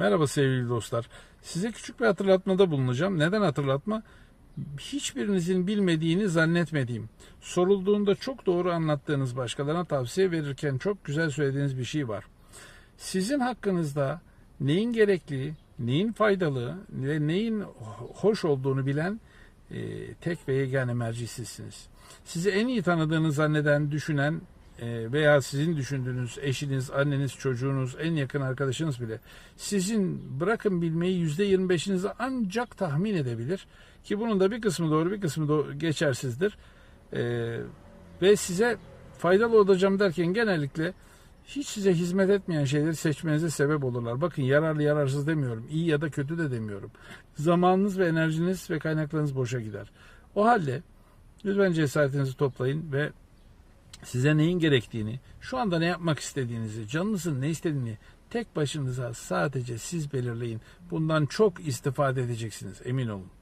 Merhaba sevgili dostlar. Size küçük bir hatırlatmada bulunacağım. Neden hatırlatma? Hiçbirinizin bilmediğini zannetmediğim, sorulduğunda çok doğru anlattığınız başkalarına tavsiye verirken çok güzel söylediğiniz bir şey var. Sizin hakkınızda neyin gerekli, neyin faydalı ve neyin hoş olduğunu bilen e, tek ve yegane merci sizsiniz. Sizi en iyi tanıdığını zanneden, düşünen veya sizin düşündüğünüz eşiniz, anneniz, çocuğunuz, en yakın arkadaşınız bile sizin bırakın bilmeyi yüzde yirmi beşinizi ancak tahmin edebilir ki bunun da bir kısmı doğru bir kısmı doğru, geçersizdir E, ve size faydalı olacağım derken genellikle hiç size hizmet etmeyen şeyleri seçmenize sebep olurlar. Bakın yararlı yararsız demiyorum. iyi ya da kötü de demiyorum. Zamanınız ve enerjiniz ve kaynaklarınız boşa gider. O halde lütfen cesaretinizi toplayın ve size neyin gerektiğini, şu anda ne yapmak istediğinizi, canınızın ne istediğini tek başınıza sadece siz belirleyin. Bundan çok istifade edeceksiniz emin olun.